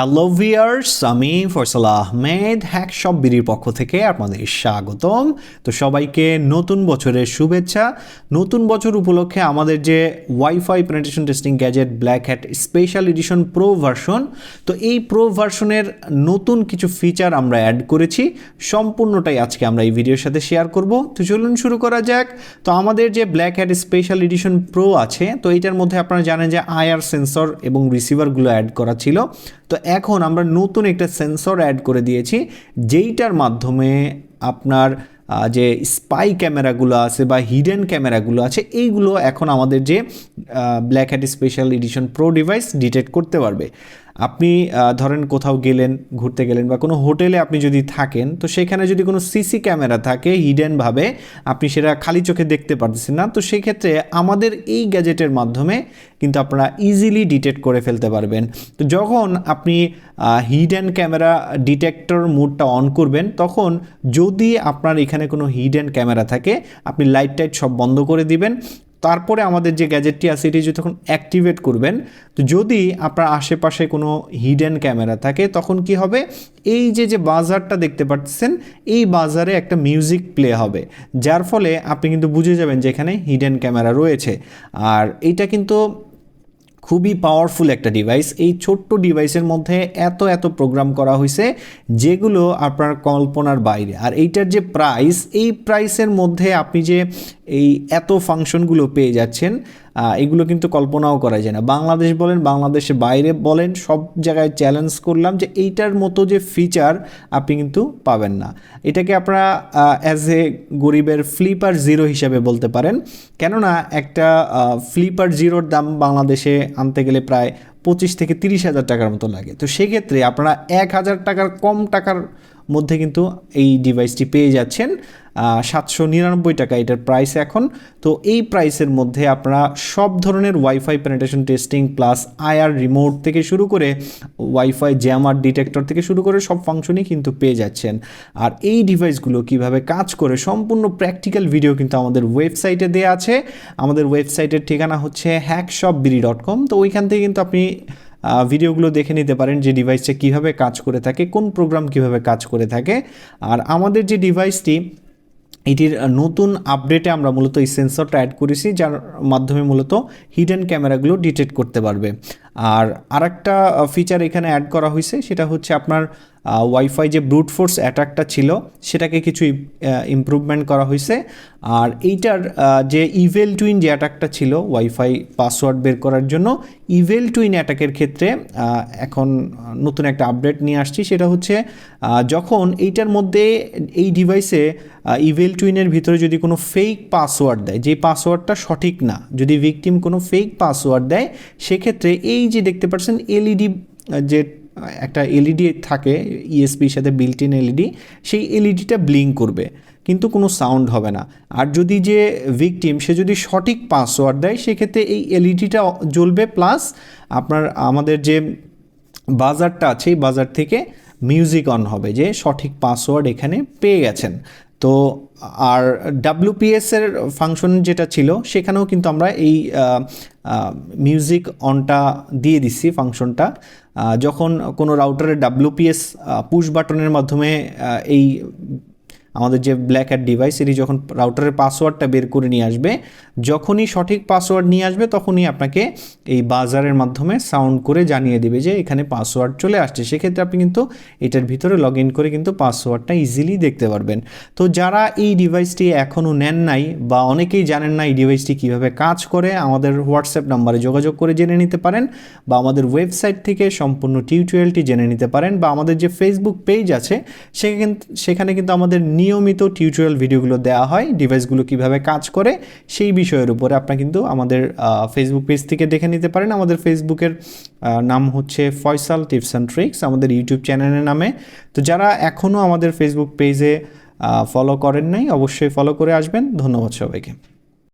Hello viewers আমি Faisal Ahmed, hack সব বিড়ির পক্ষ থেকে আপনাদের স্বাগতম। তো সবাইকে নতুন বছরের শুভেচ্ছা। নতুন বছর উপলক্ষে আমাদের যে wifi penetration testing gadget black hat special edition pro version তো এই প্রো ভার্সনের নতুন কিছু ফিচার আমরা অ্যাড করেছি। সম্পূর্ণটাই আজকে আমরা এই ভিডিওর সাথে শেয়ার করব। তো চলুন শুরু করা যাক। তো আমাদের যে black hat special edition pro আছে, তো এটার মধ্যে আপনারা জানেন যে আয়ার সেন্সর এবং রিসিভারগুলো অ্যাড করা ছিল। তো এখন আমরা নতুন একটা সেন্সর অ্যাড করে দিয়েছি, যেইটার মাধ্যমে আপনার যে স্পাই ক্যামেরাগুলো আছে বা হিডেন ক্যামেরাগুলো আছে, এইগুলো এখন আমাদের যে black hat special edition pro device detect করতে পারবে। আপনি ধরেন কোথাও গেলেন, ঘুরতে গেলেন বা কোনো হোটেলে আপনি যদি থাকেন, তো সেখানে যদি কোনো সিসি ক্যামেরা থাকে হিডেনভাবে আপনি সেটা খালি চোখে দেখতে পারতেছেন না, তো সেক্ষেত্রে আমাদের এই গ্যাজেটের মাধ্যমে কিন্তু আপনারা ইজিলি ডিটেক্ট করে ফেলতে পারবেন। তো যখন আপনি হিডেন ক্যামেরা ডিটেক্টর মোডটা অন করবেন, তখন যদি আপনার এখানে কোনো হিডেন ক্যামেরা থাকে, আপনি লাইট টাইট সব বন্ধ করে দিবেন তারপরে আমাদের যে গ্যাজেটটি আছে, এটি তখন অ্যাক্টিভেট করবেন, তো যদি আপনার আশেপাশে কোনো হিডেন ক্যামেরা থাকে, তখন কি হবে? এই যে যে বাজারটা দেখতে পাচ্ছেন, এই বাজারে একটা মিউজিক প্লে হবে। যার ফলে আপনি কিন্তু বুঝে যাবেন যে এখানে হিডেন ক্যামেরা রয়েছে। আর এইটা কিন্তু খুবই পাওয়ারফুল একটা ডিভাইস এই ছোট্ট ডিভাইসের মধ্যে এত এত প্রোগ্রাম করা হয়েছে যেগুলো আপনার কল্পনার বাইরে। আর এইটার যে প্রাইস এই প্রাইসের মধ্যে আপনি যে এই এত ফাংশনগুলো পেয়ে যাচ্ছেন এগুলো কিন্তু কল্পনাও করা যায় না। বাংলাদেশ বলেন, বাংলাদেশের বাইরে বলেন, সব জায়গায় চ্যালেঞ্জ করলাম যে এইটার মতো যে ফিচার আপনি কিন্তু পাবেন না। এটাকে আপনারা অ্যাজ এ গরিবের ফ্লিপার জিরো হিসাবে বলতে পারেন। কেননা একটা ফ্লিপার জিরোর দাম বাংলাদেশে আনতে গেলে প্রায় পঁচিশ থেকে তিরিশ হাজার টাকার মতো লাগে। তো সেক্ষেত্রে আপনারা এক হাজার টাকার কম টাকার মধ্যে কিন্তু এই ডিভাইসটি পেয়ে যাচ্ছেন সাতশো নিরানব্বই টাকা এটার প্রাইস এখন। তো এই প্রাইসের মধ্যে আপনারা সব ধরনের wifi penetration testing plus IR remote থেকে শুরু করে ওয়াইফাই জ্যামার ডিটেক্টর থেকে শুরু করে সব ফাংশনই কিন্তু পেয়ে যাচ্ছেন। আর এই ডিভাইসগুলো কীভাবে কাজ করে সম্পূর্ণ প্র্যাকটিক্যাল ভিডিও কিন্তু আমাদের ওয়েবসাইটে দেওয়া আছে। আমাদের ওয়েবসাইটের ঠিকানা হচ্ছে হ্যাকশপ বিডি ডট কম তো ওইখান থেকে কিন্তু আপনি ভিডিওগুলো দেখে নিতে পারেন যে ডিভাইসটা কীভাবে কাজ করে থাকে, কোন প্রোগ্রাম কীভাবে কাজ করে থাকে। আর আমাদের যে ডিভাইসটি এটির নতুন আপডেটে আমরা মূলত এই সেন্সরটা অ্যাড করেছি, যার মাধ্যমে মূলত হিডেন ক্যামেরাগুলো ডিটেক্ট করতে পারবে। আর আরেকটা ফিচার এখানে অ্যাড করা হয়েছে, সেটা হচ্ছে আপনার ওয়াইফাই যে ব্রুট ফোর্স অ্যাটাকটা ছিল, সেটাকে কিছু ইমপ্রুভমেন্ট করা হয়েছে। আর এইটার যে ইভেল টুইন যে অ্যাটাকটা ছিল ওয়াইফাই পাসওয়ার্ড বের করার জন্য ইভেল টুইন অ্যাটাকের ক্ষেত্রে এখন নতুন একটা আপডেট নিয়ে আসছি, সেটা হচ্ছে যখন এইটার মধ্যে এই ডিভাইসে ইভেল টুইনের ভিতরে যদি কোনো ফেক পাসওয়ার্ড দেয়, যে পাসওয়ার্ডটা সঠিক না, যদি ভিকটিম কোনো ফেক পাসওয়ার্ড দেয়, সেক্ষেত্রে এই যে দেখতে পাচ্ছেন এলইডি, যে, একটা এলইডি থাকে ইএসপির সাথে বিল্ট ইন এলইডি, সেই এলইডিটা ব্লিঙ্ক করবে, কিন্তু কোনো সাউন্ড হবে না। আর যদি যে ভিকটিম সে যদি সঠিক পাসওয়ার্ড দেয়, সেক্ষেত্রে এই এলইডিটা জ্বলবে প্লাস আপনার, আমাদের যে বাজারটা আছে, এই বাজার থেকে মিউজিক অন হবে, যে সঠিক পাসওয়ার্ড এখানে পেয়ে গেছেন। তো আর ডাব্লিউপিএস এর ফাংশন যেটা ছিল, সেখানেও কিন্তু আমরা এই মিউজিক অনটা দিয়ে দিচ্ছি ফাংশনটা যখন কোনো রাউটারের ডাব্লিউপিএস পুশ বাটনের মাধ্যমে এই আমাদের যে ব্ল্যাক অ্যাড ডিভাইস এটি যখন রাউটারের পাসওয়ার্ডটা বের করে নিয়ে আসবে, যখনই সঠিক পাসওয়ার্ড নিয়ে আসবে, তখনই আপনাকে এই বাজারের মাধ্যমে সাউন্ড করে জানিয়ে দেবে যে এখানে পাসওয়ার্ড চলে আসছে। সেক্ষেত্রে আপনি কিন্তু এটার ভিতরে লগ ইন করে কিন্তু পাসওয়ার্ডটা ইজিলি দেখতে পারবেন। তো যারা এই ডিভাইসটি এখনও নেন নাই বা অনেকেই জানেন না এই ডিভাইসটি কীভাবে কাজ করে, আমাদের হোয়াটসঅ্যাপ নাম্বারে যোগাযোগ করে জেনে নিতে পারেন বা আমাদের ওয়েবসাইট থেকে সম্পূর্ণ টিউটোরিয়ালটি জেনে নিতে পারেন বা আমাদের যে ফেসবুক পেজ আছে, সেখানে সেখানে কিন্তু আমাদের নিয়মিত টিউটোরিয়াল ভিডিওগুলো দেওয়া হয় ডিভাইসগুলো কীভাবে কাজ করে, সেই বিষয়ের উপরে আপনারা কিন্তু আমাদের ফেসবুক পেজ থেকে দেখে নিতে পারেন। আমাদের ফেসবুকের নাম হচ্ছে ফয়সাল টিপস অ্যান্ড ট্রিক্স আমাদের ইউটিউব চ্যানেলের নামে। তো যারা এখনও আমাদের ফেসবুক পেজে ফলো করেন নাই, অবশ্যই ফলো করে আসবেন। ধন্যবাদ সবাইকে।